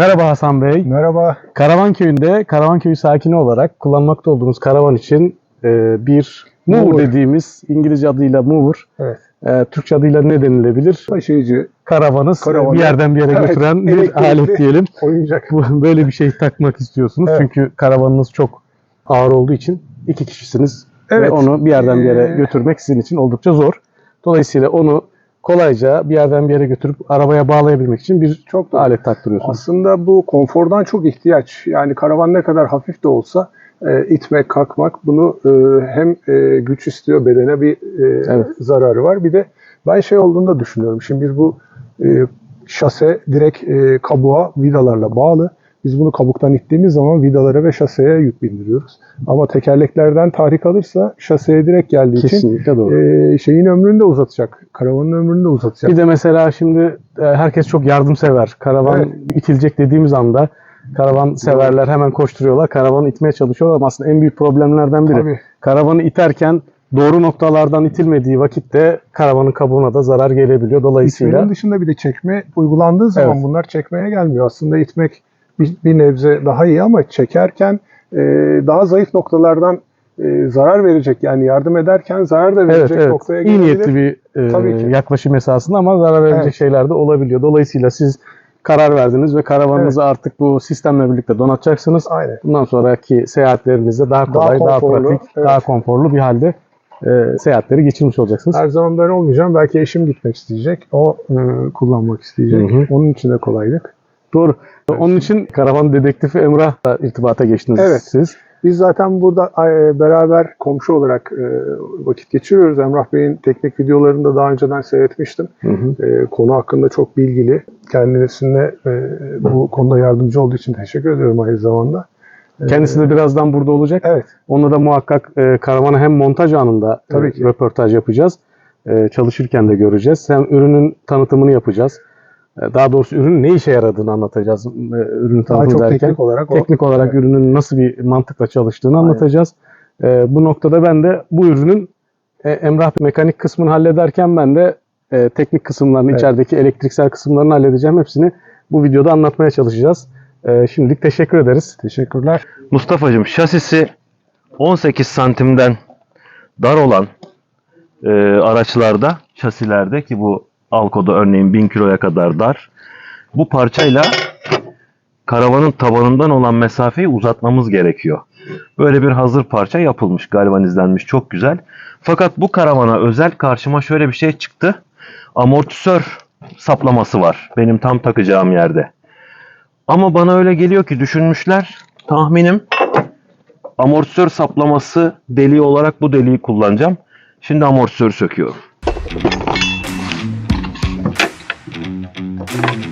Merhaba Hasan Bey. Merhaba. Karavan köyünde Karavan köyü sakini olarak kullanmakta olduğumuz karavan için e, bir mover Mover. dediğimiz İngilizce adıyla mover, Evet. e, Türkçe adıyla ne denilebilir? Taşıyıcı, Karavanız Karavanı. bir yerden bir yere Evet, götüren bir alet diyelim. oyuncak. Böyle bir şey takmak istiyorsunuz Evet. çünkü karavanınız çok ağır olduğu için iki kişisiniz Evet. ve onu bir yerden bir yere Ee, götürmek sizin için oldukça zor. Dolayısıyla onu kolayca bir yerden bir yere götürüp arabaya bağlayabilmek için bir Çok doğru. alet taktırıyorsunuz. Aslında bu konfordan çok ihtiyaç. Yani karavan ne kadar hafif de olsa e, itmek, kalkmak bunu e, hem e, güç istiyor bedene bir e, Evet. zararı var. Bir de ben şey olduğunu da düşünüyorum. Şimdi biz bu e, şase direkt e, kabuğa vidalarla bağlı. Biz bunu kabuktan ittiğimiz zaman vidalara ve şaseye yük bindiriyoruz. Ama tekerleklerden tahrik alırsa şaseye direkt geldiği için Kesinlikle doğru. e, şeyin ömrünü de uzatacak. Karavanın ömrünü de uzatacak. Bir de mesela şimdi herkes çok yardımsever. Karavan Evet. itilecek dediğimiz anda karavan severler hemen koşturuyorlar. Karavanı itmeye çalışıyorlar ama aslında en büyük problemlerden biri. Tabii. Karavanı iterken doğru noktalardan itilmediği vakitte karavanın kabuğuna da zarar gelebiliyor. Dolayısıyla İtmenin dışında bir de çekme uygulandığı zaman Evet. bunlar çekmeye gelmiyor. Aslında itmek bir, bir nebze daha iyi ama çekerken e, daha zayıf noktalardan e, zarar verecek yani yardım ederken zarar da evet, verecek evet. noktaya iyi gelebilir. niyetli bir e, Tabii ki. yaklaşım esasında ama zarar verecek Evet. şeyler de olabiliyor. Dolayısıyla siz karar verdiniz ve karavanınızı artık bu sistemle birlikte donatacaksınız. Aynen. Bundan sonraki seyahatlerinizde daha kolay, daha, konforlu, pratik, evet. daha konforlu bir halde e, seyahatleri geçirmiş olacaksınız. Her zaman ben olmayacağım. Belki eşim gitmek isteyecek. O e, kullanmak isteyecek. Hı hı. Onun için de kolaylık. Doğru. Onun için karavan dedektifi Emrah'la irtibata geçtiniz Evet. siz. Biz zaten burada e, beraber komşu olarak e, vakit geçiriyoruz. Emrah Bey'in teknik videolarını da daha önceden seyretmiştim. Hı hı. E, konu hakkında çok bilgili. Kendisine bu konuda yardımcı olduğu için teşekkür ediyorum aynı zamanda. Kendisi de birazdan burada olacak. Evet. Onunla da muhakkak karavanı hem montaj anında Tabii ki. röportaj yapacağız. Çalışırken de göreceğiz. Hem ürünün tanıtımını yapacağız. E, daha doğrusu ürünün ne işe yaradığını anlatacağız. E, Daha çok derken. teknik olarak. o- Teknik olarak Evet. ürünün nasıl bir mantıkla çalıştığını Aynen. anlatacağız. E, bu noktada ben de bu ürünün e, Emrah mekanik kısmını hallederken ben de e, teknik kısımlarını, Evet. içerideki elektriksel kısımlarını halledeceğim. Hepsini bu videoda anlatmaya çalışacağız. E, şimdilik teşekkür ederiz. Teşekkürler. Mustafa'cığım şasisi 18 santimden dar olan e, araçlarda, şasilerde ki bu Alko'da örneğin 1000 kiloya kadar dar. Bu parçayla karavanın tabanından olan mesafeyi uzatmamız gerekiyor. Böyle bir hazır parça yapılmış, galvanizlenmiş, çok güzel. Fakat bu karavana özel karşıma şöyle bir şey çıktı. Amortisör saplaması var benim tam takacağım yerde. Ama bana öyle geliyor ki düşünmüşler. Tahminim amortisör saplaması deliği olarak bu deliği kullanacağım. Şimdi amortisörü söküyorum. Thank you.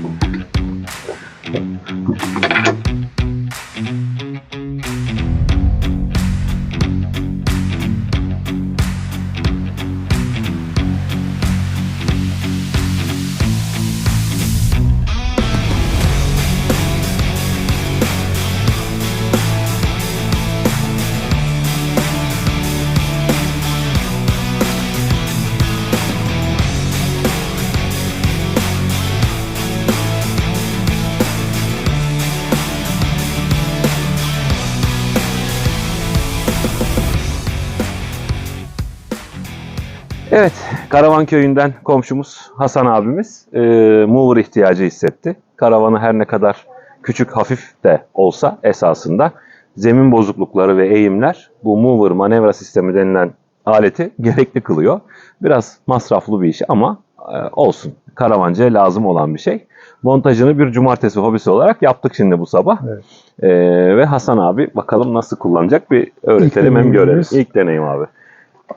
Evet, Karavan köyünden komşumuz Hasan abimiz e, mover ihtiyacı hissetti. Karavanı her ne kadar küçük hafif de olsa esasında zemin bozuklukları ve eğimler bu mover manevra sistemi denilen aleti gerekli kılıyor. Biraz masraflı bir iş ama e, olsun. Karavancıya lazım olan bir şey. Montajını bir cumartesi hobisi olarak yaptık şimdi bu sabah. Evet. E, ve Hasan abi bakalım nasıl kullanacak bir öğretelim hem görelim. İlk deneyim abi.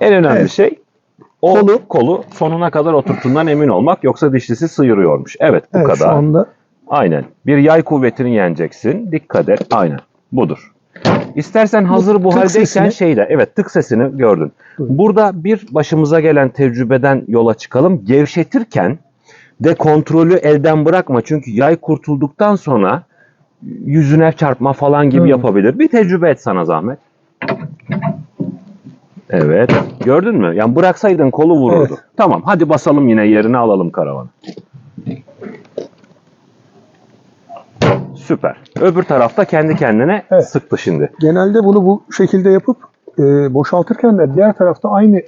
En önemli Evet. şey o kolu, kolu sonuna kadar oturttuğundan emin olmak yoksa dişlisi sıyırıyormuş. Evet bu Evet, kadar. şu anda Aynen. Bir yay kuvvetini yeneceksin. Dikkat et. Aynen. Budur. İstersen hazır bu, haldeyken sesini- şeyde evet tık sesini gördün. Buyurun. Burada bir başımıza gelen tecrübeden yola çıkalım. Gevşetirken de kontrolü elden bırakma. Çünkü yay kurtulduktan sonra yüzüne çarpma falan gibi Hı. yapabilir. Bir tecrübe et sana zahmet. Evet. Gördün mü? Yani bıraksaydın kolu vururdu. Evet. Tamam. Hadi basalım yine yerine alalım karavanı. Süper. Öbür tarafta kendi kendine Evet. sıktı şimdi. Genelde bunu bu şekilde yapıp e, boşaltırken de diğer tarafta aynı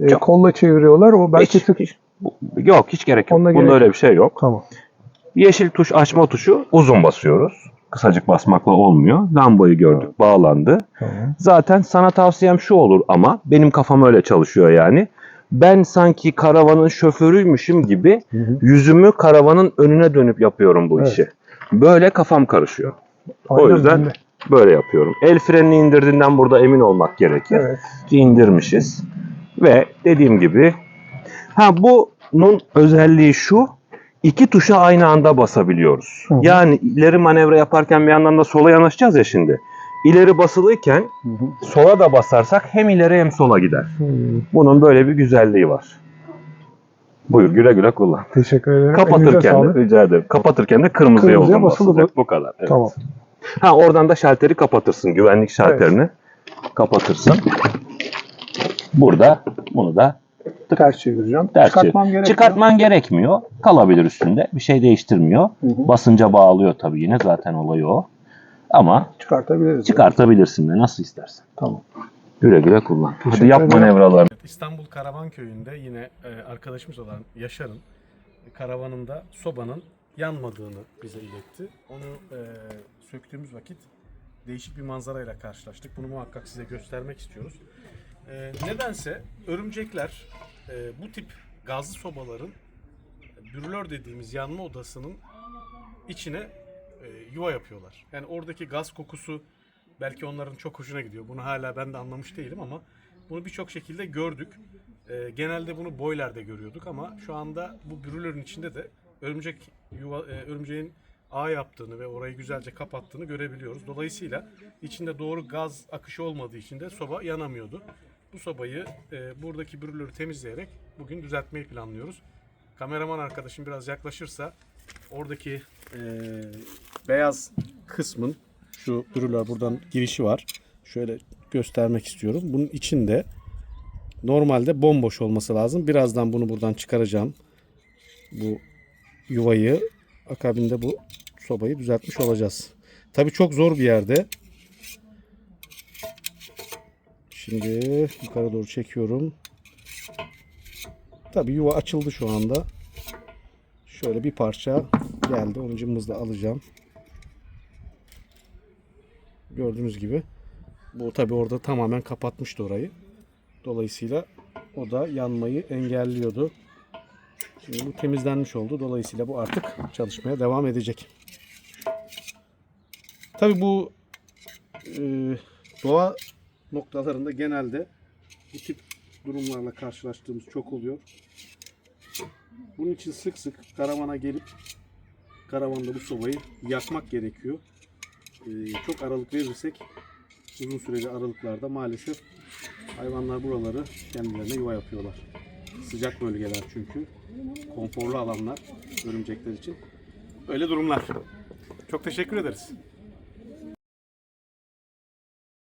e, Çok- kolla çeviriyorlar. O belki Hiç- sık... hiç- bu- yok hiç gerek yok. Onda Bunda gerek öyle bir şey yok. Tamam. Yeşil tuş açma tuşu uzun basıyoruz. Kısacık basmakla olmuyor. Lambayı gördük, bağlandı. Tamam. Zaten sana tavsiyem şu olur ama benim kafam öyle çalışıyor yani. Ben sanki karavanın şoförüymüşüm gibi Hı hı. yüzümü karavanın önüne dönüp yapıyorum bu Evet. işi. Böyle kafam karışıyor. O Aynen yüzden öyle. böyle yapıyorum. El frenini indirdiğinden burada emin olmak gerekir. Evet. indirmişiz. Ve dediğim gibi ha bunun özelliği şu iki tuşa aynı anda basabiliyoruz. Hı hı. Yani ileri manevra yaparken bir yandan da sola yanaşacağız ya şimdi. İleri basılıyken Hı hı. sola da basarsak hem ileri hem sola gider. Hmm, Bunun böyle bir güzelliği var. Buyur güle güle kullan. Teşekkür ederim. Kapatırken de rica ederim. Kapatırken de kırmızıya, Kırmızıya basılı basılacak. Bu kadar. evet. Tamam. Ha oradan da şalteri kapatırsın. Güvenlik şalterini kapatırsın. Burada bunu da Ters çevireceğim. Ters Çıkartmam çevir. gerekiyor. Çıkartman gerekmiyor. Kalabilir üstünde. Bir şey değiştirmiyor. Hı hı. Basınca bağlıyor tabii yine. Zaten olayı o. Ama Çıkartabiliriz. çıkartabilirsin de nasıl istersen. Tamam. Güle güle kullan. Hadi Teşekkür yap ederim. manevralarını. İstanbul Karavan Köyü'nde yine e, arkadaşımız olan Yaşar'ın karavanında sobanın yanmadığını bize iletti. Onu e, söktüğümüz vakit değişik bir manzarayla karşılaştık. Bunu muhakkak size göstermek istiyoruz. E, nedense örümcekler e, bu tip gazlı sobaların brülör dediğimiz yanma odasının içine e, yuva yapıyorlar. Yani oradaki gaz kokusu belki onların çok hoşuna gidiyor. Bunu hala ben de anlamış değilim ama bunu birçok şekilde gördük. E, genelde bunu boylerde görüyorduk ama şu anda bu brülörün içinde de örümcek yuva, e, örümceğin ağ yaptığını ve orayı güzelce kapattığını görebiliyoruz. Dolayısıyla içinde doğru gaz akışı olmadığı için de soba yanamıyordu. Bu sobayı e, buradaki brülörü temizleyerek bugün düzeltmeyi planlıyoruz. Kameraman arkadaşım biraz yaklaşırsa oradaki e, beyaz kısmın şu brülör buradan girişi var. Şöyle göstermek istiyorum. Bunun içinde normalde bomboş olması lazım. Birazdan bunu buradan çıkaracağım. Bu yuvayı akabinde bu sobayı düzeltmiş olacağız. Tabii çok zor bir yerde. Şimdi yukarı doğru çekiyorum. Tabii yuva açıldı şu anda. Şöyle bir parça geldi. Onu cımbızla alacağım. Gördüğünüz gibi. Bu tabi orada tamamen kapatmıştı orayı. Dolayısıyla o da yanmayı engelliyordu. Şimdi bu temizlenmiş oldu. Dolayısıyla bu artık çalışmaya devam edecek. Tabi bu e, doğa noktalarında genelde bu tip durumlarla karşılaştığımız çok oluyor. Bunun için sık sık karavana gelip karavanda bu sobayı yakmak gerekiyor. Ee, çok aralık verirsek uzun süreli aralıklarda maalesef hayvanlar buraları kendilerine yuva yapıyorlar. Sıcak bölgeler çünkü. Konforlu alanlar örümcekler için. Öyle durumlar. Çok teşekkür ederiz.